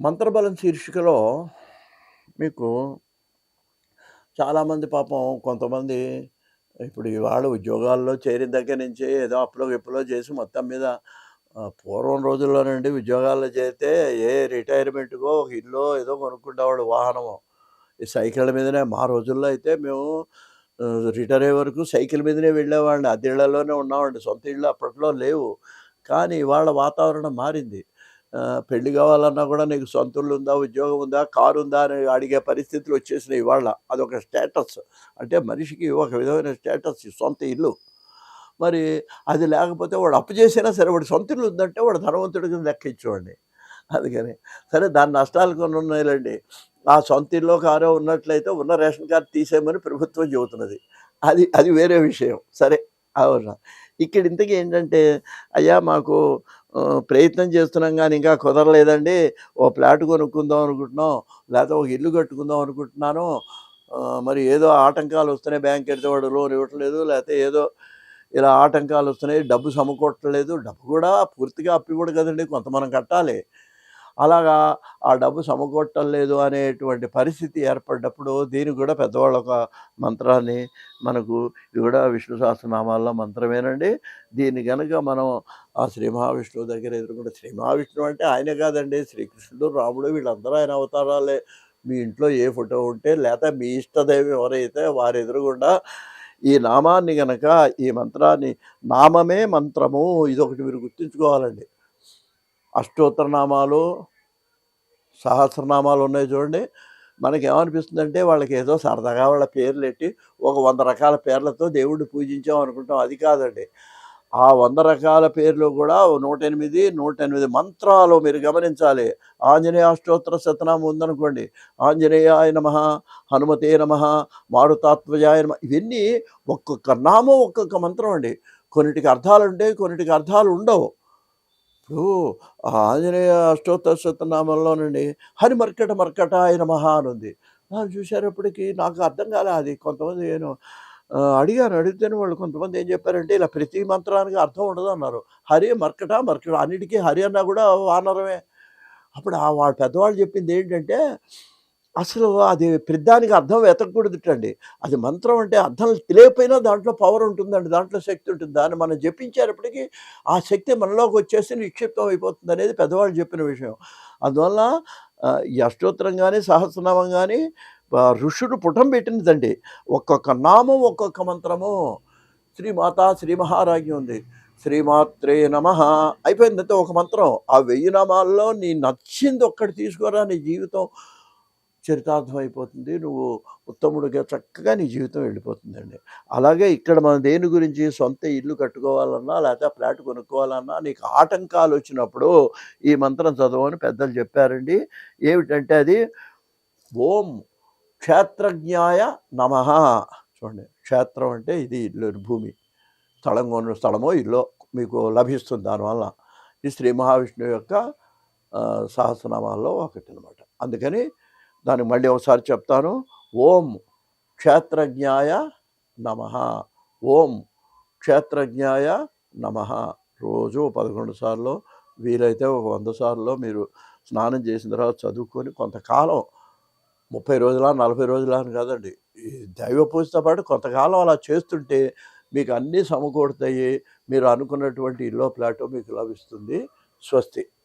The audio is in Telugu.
మంత్రబలం శీర్షికలో మీకు చాలామంది పాపం కొంతమంది ఇప్పుడు ఇవాళ ఉద్యోగాల్లో చేరిన దగ్గర నుంచి ఏదో అప్పులో విప్పులో చేసి మొత్తం మీద పూర్వం రోజుల్లో నుండి ఉద్యోగాల్లో చేరితే ఏ రిటైర్మెంట్కో ఒక ఇల్లు ఏదో కొనుక్కుంటావాడు వాహనము. ఈ సైకిళ్ళ మీదనే మా రోజుల్లో అయితే మేము రిటైర్ అయ్యే వరకు సైకిల్ మీదనే వెళ్ళేవాడిని. అద్దె ఇళ్ళలోనే ఉన్నామండి సొంత ఇళ్ళు అప్పట్లో లేవు. కానీ ఇవాళ వాతావరణం మారింది. పెళ్ళి కావాలన్నా కూడా నీకు సొంత ఇల్లు ఉందా ఉద్యోగం ఉందా కారు ఉందా అని అడిగే పరిస్థితులు వచ్చేసినాయి ఇవాళ. అదొక స్టేటస్. అంటే మనిషికి ఒక విధమైన స్టేటస్ సొంత ఇల్లు. మరి అది లేకపోతే వాడు అప్పు చేసినా సరే వాడు సొంత ఇల్లు ఉందంటే వాడు ధనవంతుడి కింద లెక్క ఇచ్చేవాడిని అందుకని సరే దాని నష్టాలు కొన్ని ఉన్నాయిలేండి. ఆ సొంత ఇల్లు కారో ఉన్నట్లయితే ఉన్న రేషన్ కార్డు తీసేయమని ప్రభుత్వం చెబుతున్నది. అది అది వేరే విషయం. సరే అవునా? ఇక్కడ ఇంతకీ ఏంటంటే అయ్యా మాకు ప్రయత్నం చేస్తున్నాం కానీ ఇంకా కుదరలేదండి. ఓ ప్లాట్ కొనుక్కుందాం అనుకుంటున్నాం లేకపోతే ఒక ఇల్లు కట్టుకుందాం అనుకుంటున్నాను. మరి ఏదో ఆటంకాలు వస్తున్నాయి బ్యాంక్ ఎడితే వాడు లోన్ ఇవ్వట్లేదు లేకపోతే ఏదో ఇలా ఆటంకాలు వస్తున్నాయి డబ్బు సమకూడట్లేదు డబ్బు కూడా పూర్తిగా అప్పివ్వడు కదండి కొంత మనం కట్టాలి. అలాగా ఆ డబ్బు సమకూడటం లేదు అనేటువంటి పరిస్థితి ఏర్పడ్డప్పుడు దీనికి కూడా పెద్దవాళ్ళ ఒక మంత్రాన్ని మనకు ఇది కూడా విష్ణు సహస్రనామాల్లో మంత్రమేనండి. దీన్ని కనుక మనం ఆ శ్రీ మహావిష్ణువు దగ్గర ఎదుర్కొంటే శ్రీ మహావిష్ణువు అంటే ఆయనే కాదండి. శ్రీకృష్ణుడు రాముడు వీళ్ళందరూ ఆయన అవతారాలే. మీ ఇంట్లో ఏ ఫోటో ఉంటే లేదా మీ ఇష్టదైవం ఎవరైతే వారి ఎదురుగుండా ఈ నామాన్ని గనక ఈ మంత్రాన్ని నామమే మంత్రము ఇదొకటి మీరు గుర్తుంచుకోవాలండి. అష్టోత్తర నామాలు సహస్రనామాలు ఉన్నాయి చూడండి. మనకి ఏమనిపిస్తుందంటే వాళ్ళకి ఏదో సరదాగా వాళ్ళ పేర్లు ఎట్టి ఒక వంద రకాల పేర్లతో దేవుడిని పూజించాం అనుకుంటాం. అది కాదండి. ఆ వంద రకాల పేర్లు కూడా నూట ఎనిమిది నూట ఎనిమిది మంత్రాలు మీరు గమనించాలి. ఆంజనేయ అష్టోత్తర శతనామం ఉందనుకోండి. ఆంజనేయాయ నమ హనుమతే నమ మారుతాత్మజాయ నమ ఇవన్నీ ఒక్కొక్క నామం ఒక్కొక్క మంత్రం అండి. కొన్నిటికి అర్థాలు ఉంటాయి కొన్నిటికి అర్థాలు ఉండవు ఇప్పుడు ఆంజనేయ అష్టోత్తర శతనామంలోనండి హరి మర్కట మర్కట ఆయన మహా అని ఉంది దాన్ని చూసేటప్పటికి నాకు అర్థం కాలే అది. కొంతమంది నేను అడిగాను అడిగితేనే వాళ్ళు కొంతమంది ఏం చెప్పారంటే ఇలా ప్రతి మంత్రానికి అర్థం ఉండదు అన్నారు. హరి మర్కట మర్కట అన్నిటికీ హరి అన్నా కూడా వానరమే. అప్పుడు ఆ వాళ్ళ పెద్దవాళ్ళు చెప్పింది ఏంటంటే అసలు అది ప్రతిదానికి అర్థం వెతకూడదుటండి. అది మంత్రం అంటే అర్థం తెలియకపోయినా దాంట్లో పవర్ ఉంటుందండి దాంట్లో శక్తి ఉంటుంది. దాన్ని మనం జపించేటప్పటికీ ఆ శక్తి మనలోకి వచ్చేసి నిక్షిప్తం అయిపోతుంది అనేది పెద్దవాళ్ళు చెప్పిన విషయం. అందువల్ల ఈ అష్టోత్తరం కానీ సహస్రనామం కానీ ఋషుడు పుటం పెట్టినదండి. ఒక్కొక్క నామం ఒక్కొక్క మంత్రము. శ్రీమాత శ్రీ మహారాజ్యం ఉంది. శ్రీమాత్రే నమ. అయిపోయిందంటే ఒక మంత్రం. ఆ వెయ్యి నామాల్లో నీ నచ్చింది ఒక్కటి తీసుకోరా నీ జీవితం. చరితార్థం అయిపోతుంది నువ్వు ఉత్తముడిగా చక్కగా నీ జీవితం వెళ్ళిపోతుందండి. అలాగే ఇక్కడ మనం దేని గురించి సొంత ఇల్లు కట్టుకోవాలన్నా లేకపోతే ఫ్లాట్ కొనుక్కోవాలన్నా నీకు ఆటంకాలు వచ్చినప్పుడు ఈ మంత్రం చదవని పెద్దలు చెప్పారండి. ఏమిటంటే అది ఓం క్షేత్రజ్ఞాయ నమ. చూడండి క్షేత్రం అంటే ఇది ఇల్లు భూమి స్థలం కొన్న స్థలమో ఇల్లు మీకు లభిస్తుంది దానివల్ల. ఈ శ్రీ మహావిష్ణువు యొక్క సహస్రనామాల్లో ఒకటి అనమాట అందుకని దానికి మళ్ళీ ఒకసారి చెప్తాను. ఓం క్షేత్రజ్ఞాయ నమ. ఓం క్షేత్రజ్ఞాయ నమ. రోజు పదకొండు సార్లు వీలైతే ఒక వంద సార్లు మీరు స్నానం చేసిన తర్వాత చదువుకొని కొంతకాలం ముప్పై రోజుల నలభై రోజుల అని కాదండి ఈ దైవ పూజతో పాటు కొంతకాలం అలా చేస్తుంటే మీకు అన్నీ సమకూడతాయి మీరు అనుకున్నటువంటి ఇల్లో ప్లాటో మీకు లభిస్తుంది. స్వస్తి.